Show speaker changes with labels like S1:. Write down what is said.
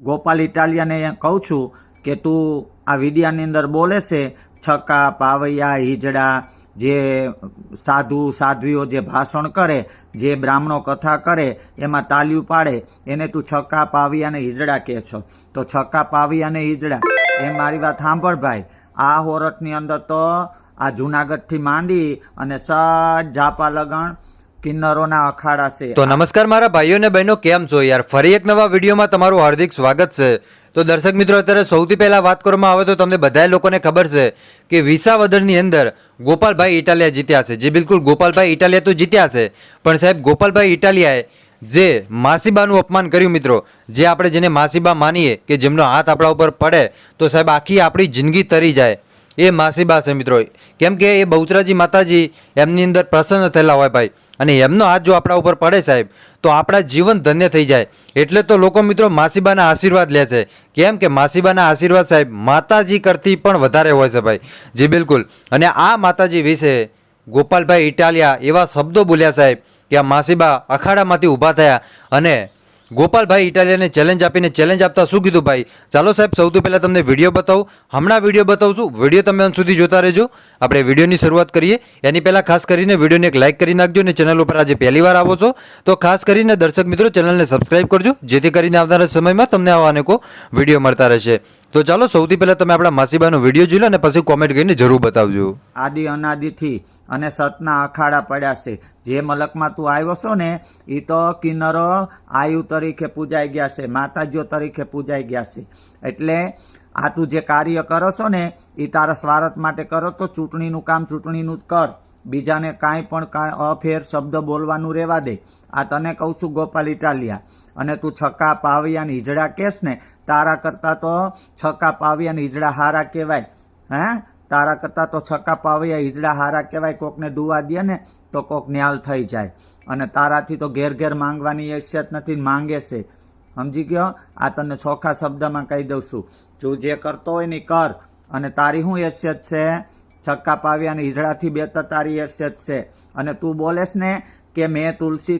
S1: ગોપાલ ઇટાલિયાને કહું છું કે તું આ વિડિયાની અંદર બોલે છે છક્કા પાવૈયા, હિજડા, જે સાધુ, સાધ્વીઓ જે ભાષણ કરે, જે બ્રાહ્મણો કથા કરે, એમાં તાલિયું પાડે, એને તું છક્કા પાવી અને હિજડા કહે છો. તો છક્કા પાવી અને હિજડા, એ મારી વાત સાંભળ ભાઈ. આ હોરટની અંદર તો આ જૂનાગઢથી માંડી અને સજ જાપા લગણ કિન્નરોના અખાડા છે.
S2: તો નમસ્કાર મારા ભાઈઓ અને બહેનો, કેમ છો યાર? ફરી એક નવા વિડીયોમાં તમારું હાર્દિક સ્વાગત છે. તો દર્શક મિત્રો, અત્યારે સૌથી પહેલા વાત કરવામાં આવે તો તમને બધા લોકોને ખબર છે કે વિસાવદરની અંદર ગોપાલભાઈ ઇટાલિયા જીત્યા છે. જે બિલકુલ, ગોપાલભાઈ ઇટાલિયા તો જીત્યા છે. પણ સાહેબ, ગોપાલભાઈ ઇટાલિયાએ જે માસીબાનું અપમાન કર્યું મિત્રો, જે આપણે જેને માસીબા માનીએ કે જેમનો હાથ આપણા ઉપર પડે, તો સાહેબ, આખી આપણી જિંદગી તરી જાય. એ માસીબા છે મિત્રો. કેમ કે એ બહુચરાજી માતાજી એમની અંદર પ્રસન્ન થયેલા હોય ભાઈ. અને એમનો હાથ જો આપણા ઉપર પડે સાહેબ, તો આપણા જીવન ધન્ય થઈ જાય. એટલે તો લોકો મિત્રો માસીબાના આશીર્વાદ લે છે. કેમ કે માસીબાના આશીર્વાદ સાહેબ માતાજી કરતી પણ વધારે હોય છે ભાઈ. જી બિલકુલ. અને આ માતાજી વિશે ગોપાલભાઈ ઇટાલિયા એવા શબ્દો બોલ્યા સાહેબ કે આ માસીબા અખાડામાંથી ઊભા થયા અને ગોપાલભાઈ ઇટાલિયાને ચેલેન્જ આપીને ચેલેન્જ આપતા શું કીધું ભાઈ? ચાલો સાહેબ, સૌથી પહેલાં તમને વીડિયો બતાવું. હમણાં વીડિયો બતાવું છું વીડિયો તમે અંત સુધી જોતા રહેજો. આપણે વિડીયોની શરૂઆત કરીએ. એની પહેલાં ખાસ કરીને વિડીયોને એક લાઇક કરી નાખજો અને ચેનલ ઉપર આજે પહેલી વાર આવો છો, તો ખાસ કરીને દર્શક મિત્રો ચેનલને સબસ્ક્રાઇબ કરજો, જેથી કરીને આવનારા સમયમાં તમને આવા અનેકો વીડિયો મળતા રહેશે. તો ચાલો, સૌથી પહેલાં તમે આપણા માસીબાનો વીડિયો જોઈ લો અને પછી કોમેન્ટ કરીને જરૂર બતાવજો.
S1: આદિ અનાદિથી અને સતના અખાડા પડ્યા છે. જે મલકમાં તું આવ્યો છો ને એ તો કિન્નરો આયુ તરીકે પૂજાઈ ગયા છે, માતાજીઓ તરીકે પૂજાઈ ગયા છે. એટલે આ તું જે કાર્ય કરો છો ને એ તારા સ્વાર્થ માટે કરો તો ચૂંટણીનું કામ ચૂંટણીનું જ કર. બીજાને કાંઈ પણ અફેર શબ્દ બોલવાનું રહેવા દે. આ તને કહું છું ગોપાલ ઇટાલિયા અને તું છક્કા પાવ્યા ને હિજડા કેસ ને? તારા કરતાં તો છક્કા પાવી ને હિજડા હારા કહેવાય. હે? તારા કરતાં તો છક્કા પાવિયા હિજડા હારા કહેવાય. કોકને દુવા દે ને તો કોક ન્યાલ થઈ જાય. અને તારાથી તો ઘેર ઘેર માંગવાની હેસિયત નથી માંગે છે. સમજી ગયો? આ તને ચોખ્ખા શબ્દમાં કહી દઉં છું. તું જે કરતો હોય ને કર. અને તારી શું હેસિયત છે? છક્કા પાવ્યા અને હિજડાથી બે તારી હેસિયત છે. અને તું બોલેસ ને કે મેં તુલસી